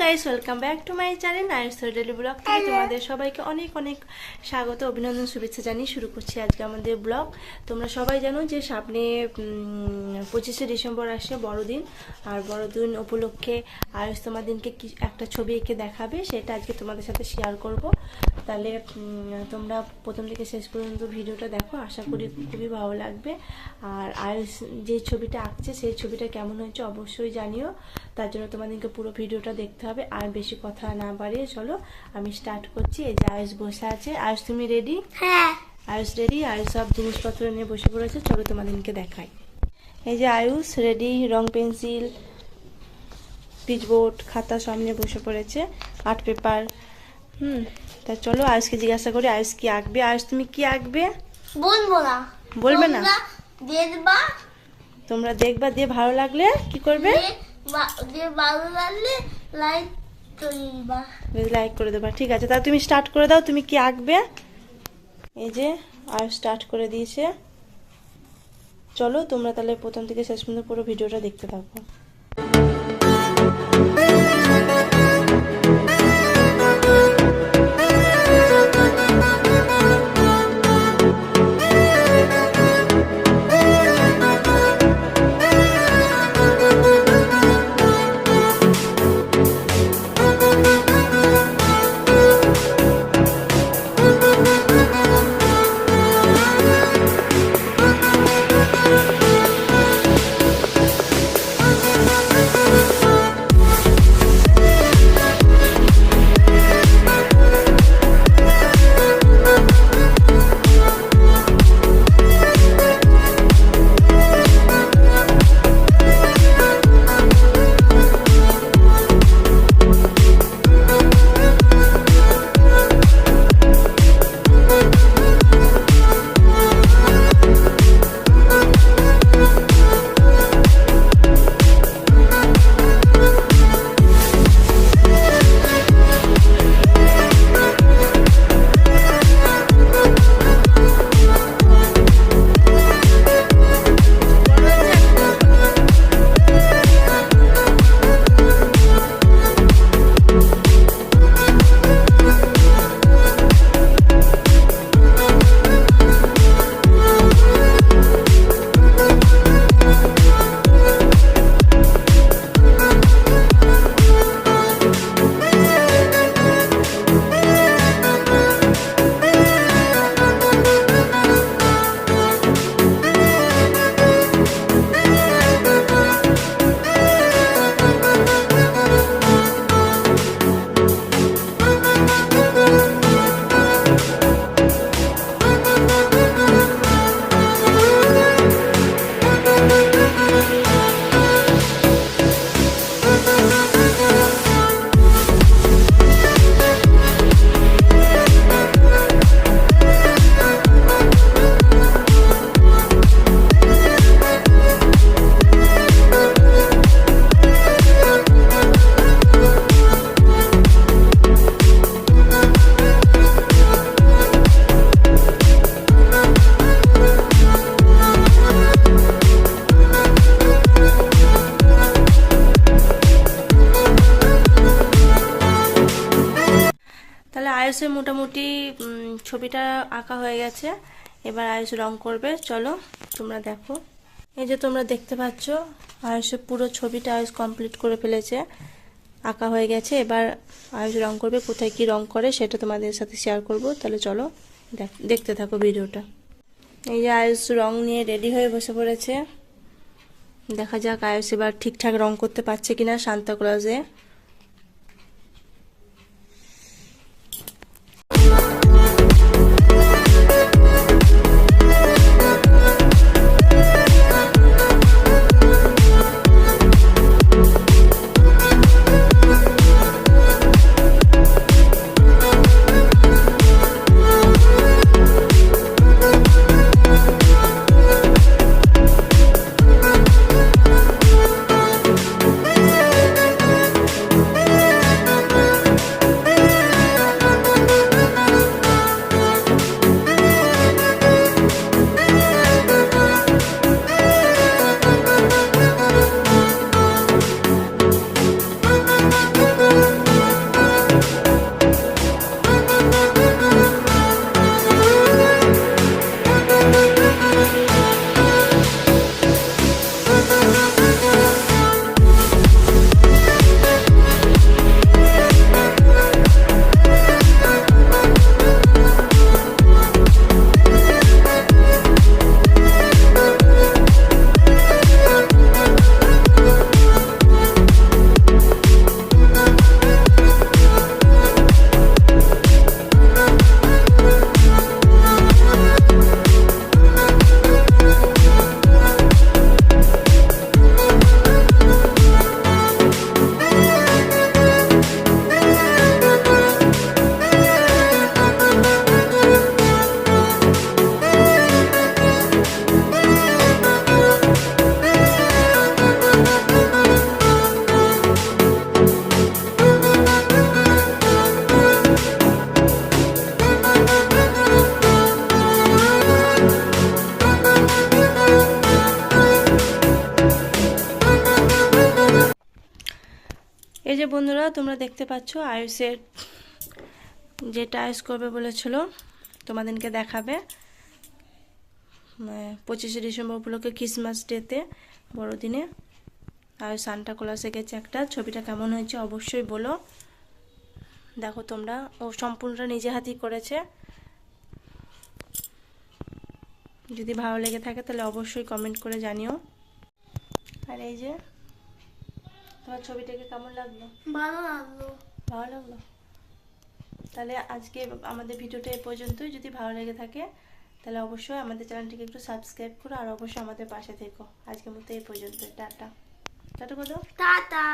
Guys welcome back to my channel Ayush daily blog থেকে তোমাদের সবাইকে অনেক অনেক স্বাগত অভিনন্দন শুভেচ্ছা জানিয়ে শুরু করছি আজকে আমাদের ব্লগ তোমরা সবাই জানো যে সামনে পঁচিশে ডিসেম্বর আসছে বড়দিন আর বড়দিন উপলক্ষে আয়ুষ দিনকে কি একটা ছবি এঁকে দেখাবে সেটা আজকে তোমাদের সাথে শেয়ার করব। তাহলে তোমরা প্রথম থেকে শেষ পর্যন্ত ভিডিওটা দেখো আশা করি খুবই ভালো লাগবে। আর আয়ুষ যে ছবিটা আঁকছে সেই ছবিটা কেমন হয়েছে অবশ্যই জানিও। তার জন্য তোমাদেরকে পুরো ভিডিওটা দেখতে হবে। আর বেশি কথা না বাড়িয়ে চলো আমি স্টার্ট করছি। এই যে আয়ুষ বসে আছে। আয়ুষ তুমি রেডি হ্যাঁ। আয়ুষ রেডি আয়ুষ সব জিনিসপত্র নিয়ে বসে পড়েছে। চলো তোমাদেরকে দেখাই। এই যে আয়ুষ রেডি রং পেন্সিল পিচবোর্ড খাতা সব নিয়ে বসে পড়েছে। আর্ট পেপার হুম। তা চলো আয়ুষকে জিজ্ঞাসা করি আয়ুষ কি আঁকবে? আয়ুষ তুমি কি আঁকবে? বলব না। বলবে না? তোমরা দেখবা। তোমরা দেখবা দিয়ে ভালো লাগলে কি করবে? ভালো লাগলে লাইক লাইক করে দেবা ঠিক আছে। তা তুমি স্টার্ট করে দাও তুমি কি আঁকবে? এই যে আর স্টার্ট করে দিয়েছে। চলো তোমরা তাহলে প্রথম থেকে শেষ পর্যন্ত পুরো ভিডিওটা দেখতে থাকো। আয়ুষের মোটামুটি ছবিটা আঁকা হয়ে গেছে। এবার আয়ুষ রং করবে। চলো, তোমরা দেখো। এই যে তোমরা দেখতে পাচ্ছ আয়ুষের পুরো ছবিটা আয়ুষ কমপ্লিট করে ফেলেছে, আঁকা হয়ে গেছে। এবার আয়ুষ রং করবে, কোথায় কি রং করে সেটা তোমাদের সাথে শেয়ার করব। তাহলে চলো, দেখ- দেখতে থাকো ভিডিওটা। এই যে আয়ুষ রং নিয়ে রেডি হয়ে বসে পড়েছে। দেখা যাক আয়ুষ এবার ঠিকঠাক রং করতে পারছে কিনা সান্তাক্লজে যে বন্ধুরা, তোমরা দেখতে পাচ্ছ আয়ুষের যেটা আয়ুষ করবে বলেছিল, তোমাদেরকে দেখাবে। পঁচিশে ডিসেম্বর উপলক্ষে ক্রিসমাস ডেতে বড়দিনে আয়ুষ সান্টা ক্লাসে গেছে একটা। ছবিটা কেমন হয়েছে অবশ্যই বলো। দেখো তোমরা, ও সম্পূর্ণটা নিজে হাতেই করেছে। যদি ভালো লেগে থাকে তাহলে অবশ্যই কমেন্ট করে জানিও। আর এই যে তোমার ছবিটাকে কেমন লাগল? ভালো লাগল। ভালো লাগল? তাহলে আজকে আমাদের ভিডিওটা এ পর্যন্তই। যদি ভালো লেগে থাকে তাহলে অবশ্যই আমাদের চ্যানেলটিকে একটু সাবস্ক্রাইব করো আর অবশ্যই আমাদের পাশে থেকো। আজকের মতো এই পর্যন্ত টাটা। টাটা কত টাটা।